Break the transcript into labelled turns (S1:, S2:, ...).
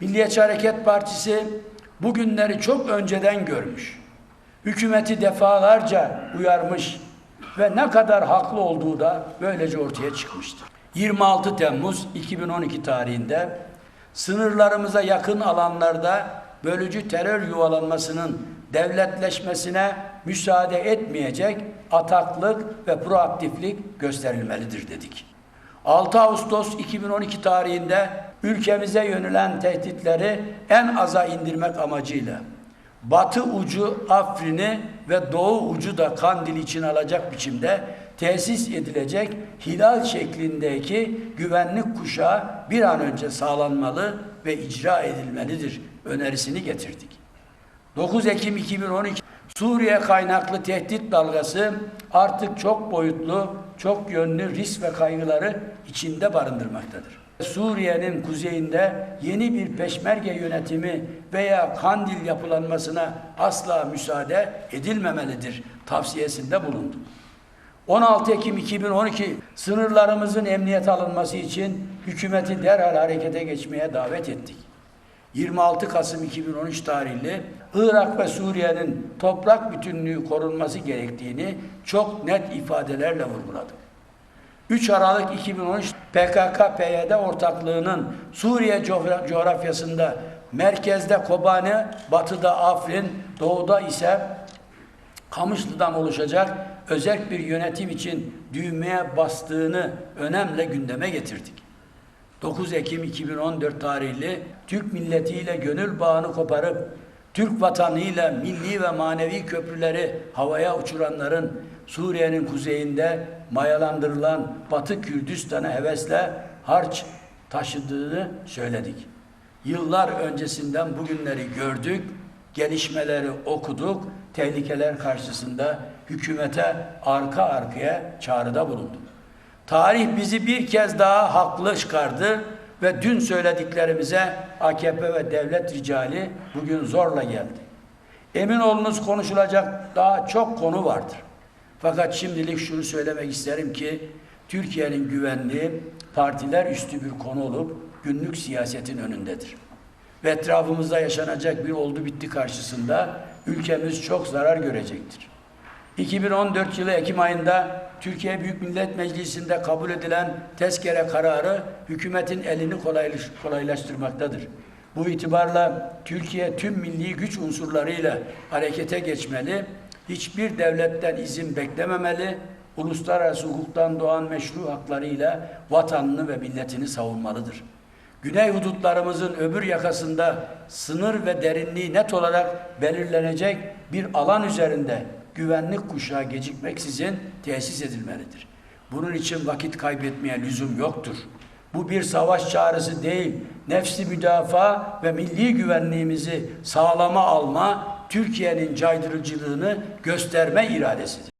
S1: Milliyetçi Hareket Partisi bugünleri çok önceden görmüş. Hükümeti defalarca uyarmış ve ne kadar haklı olduğu da böylece ortaya çıkmıştır. 26 Temmuz 2012 tarihinde sınırlarımıza yakın alanlarda bölücü terör yuvalanmasının devletleşmesine müsaade etmeyecek ataklık ve proaktiflik gösterilmelidir dedik. 6 Ağustos 2012 tarihinde ülkemize yönelen tehditleri en aza indirmek amacıyla batı ucu Afrin'i ve doğu ucu da Kandil için alacak biçimde tesis edilecek hilal şeklindeki güvenlik kuşağı bir an önce sağlanmalı ve icra edilmelidir önerisini getirdik. 9 Ekim 2012 Suriye kaynaklı tehdit dalgası artık çok boyutlu, çok yönlü risk ve kaygıları içinde barındırmaktadır. Suriye'nin kuzeyinde yeni bir peşmerge yönetimi veya Kandil yapılanmasına asla müsaade edilmemelidir tavsiyesinde bulundu. 16 Ekim 2012 sınırlarımızın emniyet alınması için hükümeti derhal harekete geçmeye davet ettik. 26 Kasım 2013 tarihli Irak ve Suriye'nin toprak bütünlüğü korunması gerektiğini çok net ifadelerle vurguladık. 3 Aralık 2013 PKK-PYD ortaklığının Suriye coğra- coğrafyasında merkezde Kobane, batıda Afrin, doğuda ise Kamışlı'dan oluşacak özel bir yönetim için düğmeye bastığını önemle gündeme getirdik. 9 Ekim 2014 tarihli Türk milletiyle gönül bağını koparıp Türk vatanıyla milli ve manevi köprüleri havaya uçuranların Suriye'nin kuzeyinde mayalandırılan Batı Kürdistan'a hevesle harç taşıdığını söyledik. Yıllar öncesinden bugünleri gördük, gelişmeleri okuduk, tehlikeler karşısında hükümete arka arkaya çağrıda bulunduk. Tarih bizi bir kez daha haklı çıkardı ve dün söylediklerimize AKP ve devlet ricali bugün zorla geldi. Emin olunuz konuşulacak daha çok konu vardır. Fakat şimdilik şunu söylemek isterim ki Türkiye'nin güvenliği partiler üstü bir konu olup günlük siyasetin önündedir. Ve etrafımızda yaşanacak bir oldu bitti karşısında ülkemiz çok zarar görecektir. 2014 yılı Ekim ayında Türkiye Büyük Millet Meclisi'nde kabul edilen tezkere kararı hükümetin elini kolaylaş- kolaylaştırmaktadır. Bu itibarla Türkiye tüm milli güç unsurlarıyla harekete geçmeli, hiçbir devletten izin beklememeli, uluslararası hukuktan doğan meşru haklarıyla vatanını ve milletini savunmalıdır. Güney hudutlarımızın öbür yakasında sınır ve derinliği net olarak belirlenecek bir alan üzerinde güvenlik kuşağı gecikmeksizin tesis edilmelidir. Bunun için vakit kaybetmeye lüzum yoktur. Bu bir savaş çağrısı değil, nefsi müdafaa ve milli güvenliğimizi sağlama alma, Türkiye'nin caydırıcılığını gösterme iradesidir.